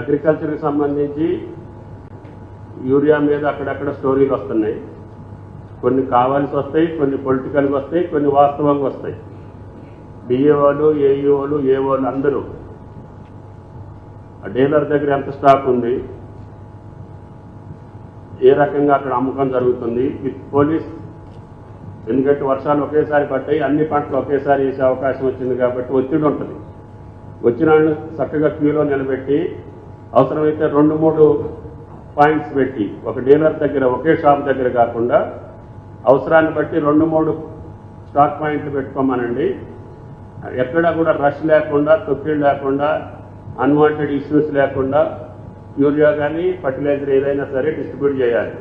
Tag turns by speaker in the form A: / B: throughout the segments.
A: అగ్రికల్చర్కి సంబంధించి యూరియా మీద అక్కడక్కడ స్టోరీలు వస్తున్నాయి. కొన్ని కావాల్సి వస్తాయి కొన్ని పొలిటికల్గా వస్తాయి కొన్ని వాస్తవంగా వస్తాయి. డిఏఓలు ఏఈఓలు ఏఓలు అందరూ ఆ డీలర్ దగ్గర ఎంత స్టాక్ ఉంది ఏ రకంగా అక్కడ అమ్మకం జరుగుతుంది విత్ పోలీస్ ఎందుకంటే వర్షాలు ఒకేసారి పడ్డాయి అన్ని పంటలు ఒకేసారి వేసే అవకాశం వచ్చింది కాబట్టి ఒత్తిడి ఉంటుంది. వచ్చిన చక్కగా క్యూలో నిలబెట్టి అవసరమైతే రెండు మూడు పాయింట్స్ పెట్టి ఒక డీలర్ దగ్గర ఒకే షాప్ దగ్గర కాకుండా అవసరాన్ని బట్టి రెండు మూడు స్టాక్ పాయింట్లు పెట్టుకోమనండి. ఎక్కడా కూడా రష్ లేకుండా తొక్కిళ్ళు లేకుండా అన్వాంటెడ్ ఇష్యూస్ లేకుండా యూరియా కానీ ఫర్టిలైజర్ ఏదైనా సరే డిస్ట్రిబ్యూట్ చేయాలి.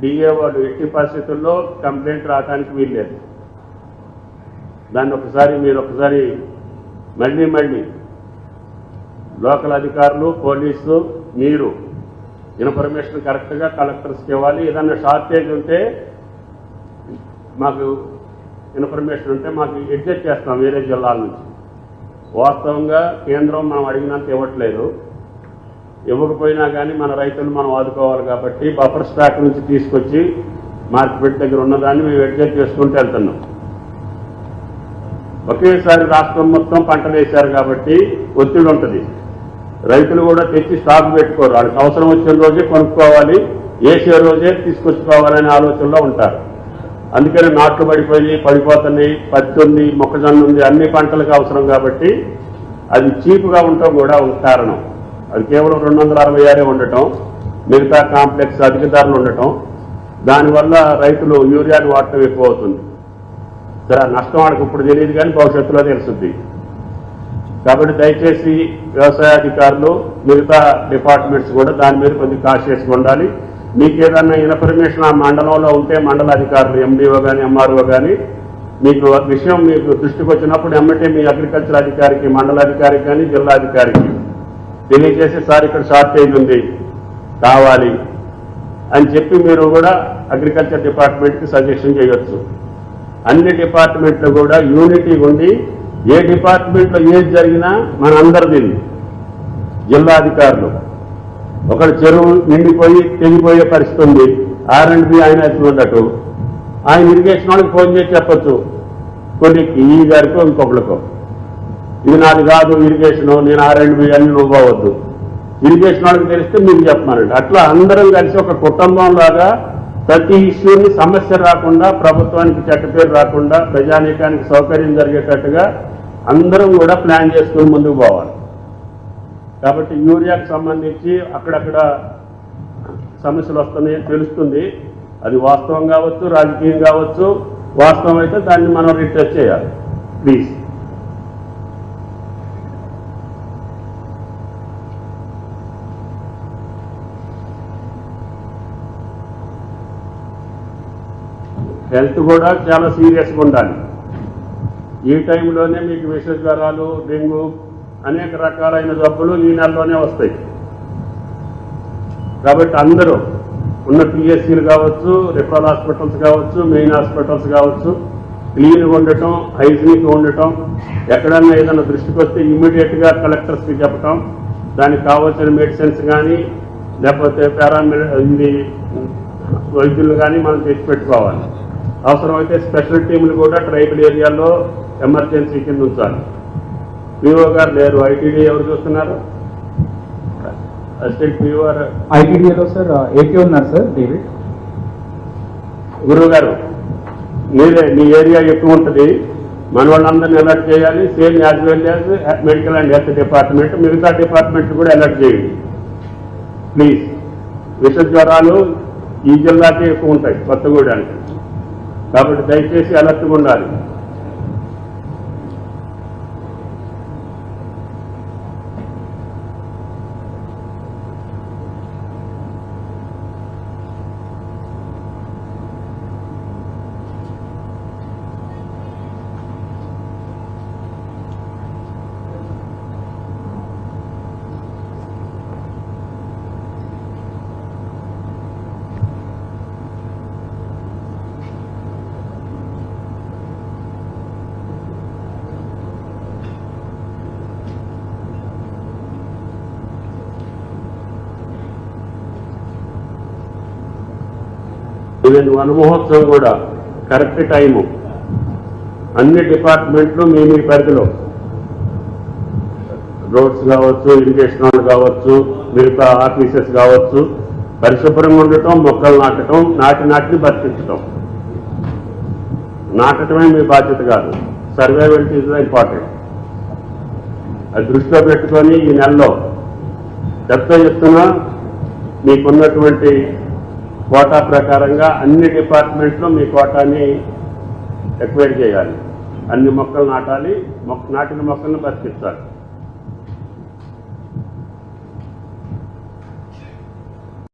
A: డిఏ వాళ్ళు ఎట్టి పరిస్థితుల్లో కంప్లైంట్ రావడానికి వీల్లేదు. దాన్ని ఒకసారి మీరు ఒకసారి మళ్ళీ మళ్ళీ లోకల్ అధికారులు పోలీసు మీరు. ఇన్ఫర్మేషన్ కరెక్ట్గా కలెక్టర్స్కి ఇవ్వాలి. ఏదన్నా షార్టేజ్ ఉంటే మాకు ఇన్ఫర్మేషన్ ఉంటే మాకు అడ్జస్ట్ చేస్తాం వేరే జిల్లాల నుంచి. వాస్తవంగా కేంద్రం మనం అడిగినంత ఇవ్వట్లేదు. ఇవ్వకపోయినా కానీ మన రైతులు మనం ఆదుకోవాలి కాబట్టి బఫర్ స్టాక్ నుంచి తీసుకొచ్చి మార్కెట్ దగ్గర ఉన్నదాన్ని మేము అడ్జస్ట్ చేసుకుంటూ వెళ్తున్నాం. ఒకేసారి రాష్ట్రం మొత్తం పంటలు వేశారు కాబట్టి ఒత్తిడి ఉంటుంది. రైతులు కూడా తెచ్చి స్టాక్ పెట్టుకోరు. వాళ్ళకి అవసరం వచ్చిన రోజే కొనుక్కోవాలి వేసే రోజే తీసుకొచ్చుకోవాలనే ఆలోచనలో ఉంటారు. అందుకని నాట్లు పడిపోయి పడిపోతున్నాయి పత్తి ఉంది మొక్కజొన్న ఉంది అన్ని పంటలకు అవసరం కాబట్టి అది చీప్గా ఉండటం కూడా ఒక కారణం. అది కేవలం రెండు వందల అరవై ఆరే ఉండటం మిగతా కాంప్లెక్స్ అధిక ధరలు ఉండటం దానివల్ల రైతులు యూరియాని వాడటం ఎక్కువ అవుతుంది. సరే నష్టం వాడికి ఇప్పుడు తెలియదు కానీ భవిష్యత్తులో తెలుస్తుంది. కాబట్టి దయచేసి వ్యవసాయాధికారులు మిగతా డిపార్ట్మెంట్స్ కూడా దాని మీద కొద్దిగా కాషియస్గా ఉండాలి. మీకు ఏదైనా ఇన్ఫర్మేషన్ ఆ మండలంలో ఉంటే మండల అధికారులు ఎండిఓ కానీ ఎంఆర్ఓ కానీ మీకు విషయం మీకు దృష్టికి వచ్చినప్పుడు ఎమ్మటే మీ అగ్రికల్చర్ అధికారికి మండలాధికారికి కానీ జిల్లా అధికారికి తెలియజేసి సార్ ఇక్కడ షార్టేజ్ ఉంది కావాలి అని చెప్పి మీరు కూడా అగ్రికల్చర్ డిపార్ట్మెంట్కి సజెషన్ చేయొచ్చు. అన్ని డిపార్ట్మెంట్లు కూడా యూనిటీ ఉండి ఏ డిపార్ట్మెంట్లో ఏది జరిగినా మనందరిది జిల్లా అధికారులు ఒకడు చెరువు నిండిపోయి తెగిపోయే పరిస్థితి ఉంది. ఆర్ అండ్ బి ఆయన ఉన్నట్టు ఆయన ఇరిగేషన్ వాళ్ళకి ఫోన్ చేసి చెప్పచ్చు. కొన్ని ఈ గారికో ఇంకొకరికో ఇది నాది కాదు ఇరిగేషన్ నేను ఆర్ అండ్ బి అని నువ్వు ఇరిగేషన్ వాళ్ళకి తెలిస్తే మీకు చెప్పమనండి. అట్లా అందరం కలిసి ఒక కుటుంబంలాగా ప్రతి ఇష్యూని సమస్య రాకుండా ప్రభుత్వానికి చెడ్డ పేరు రాకుండా ప్రజానీకానికి సౌకర్యం జరిగేటట్టుగా అందరం కూడా ప్లాన్ చేసుకుని ముందుకు పోవాలి. కాబట్టి యూరియాకు సంబంధించి అక్కడక్కడ సమస్యలు వస్తున్నాయి తెలుస్తుంది. అది వాస్తవం కావచ్చు రాజకీయం కావచ్చు. వాస్తవం అయితే దాన్ని మనం రిటెస్ట్ చేయాలి. ప్లీజ్. హెల్త్ కూడా చాలా సీరియస్గా ఉండాలి. ఈ టైంలోనే మీకు విష జ్వరాలు డెంగ్యూ అనేక రకాలైన జబ్బులు ఈ నెలలోనే వస్తాయి. కాబట్టి అందరూ ఉన్న పిఎస్సీలు కావచ్చు రిఫరల్ హాస్పిటల్స్ కావచ్చు మెయిన్ హాస్పిటల్స్ కావచ్చు క్లీన్గా ఉండటం హైజీనిక్గా ఉండటం ఎక్కడన్నా ఏదైనా దృష్టికి వస్తే ఇమ్మీడియట్గా కలెక్టర్స్కి చెప్పటం దానికి కావాల్సిన మెడిసిన్స్ కానీ లేకపోతే పారామి ఇది వైద్యులు కానీ మనం తెచ్చి పెట్టుకోవాలి. అవసరమైతే స్పెషల్ టీములు కూడా ట్రైబల్ ఏరియాలో ఎమర్జెన్సీ కింద ఉంచాలి. పిఓ గారు లేరు. ఐటీడీ ఎవరు చూస్తున్నారు? అసిస్టెంట్ పిఓ గారు.
B: ఐటీడీఏలో సార్ ఏకే ఉన్నారు సార్ డేవిడ్.
A: గురువు గారు మీరే మీ ఏరియా ఎక్కువ ఉంటుంది. మన వాళ్ళందరినీ అలర్ట్ చేయాలి. Same as well as medical and health department. మిగతా డిపార్ట్మెంట్ కూడా అలర్ట్ చేయండి. ప్లీజ్. విష జ్వరాలు ఈ జిల్లాకే ఎక్కువ ఉంటాయి కొత్తగూడానికి కాబట్టి దయచేసి అలర్ట్గా ఉండాలి. ఈవెన్ వన మహోత్సవం కూడా కరెక్ట్ టైము. అన్ని డిపార్ట్మెంట్లు మీ మీ పరిధిలో. రోడ్స్ కావచ్చు ఇరిగేషన్ కావచ్చు మిగతా ఆఫీసెస్ కావచ్చు పరిశుభ్రంగా ఉండటం మొక్కలు నాటడం నాటి నాటిని బతికించడం నాటడమే మీ బాధ్యత కాదు. Survivality is important. అది దృష్టిలో పెట్టుకొని ఈ నెలలో చెత్త చెప్తున్నా మీకున్నటువంటి కోటా ప్రకారంగా అన్ని డిపార్ట్మెంట్లో మీ కోటాని ఎక్వైర్ చేయాలి. అన్ని మొక్కలు నాటాలి మొక్క నాటిన మొక్కలను బతికించాలి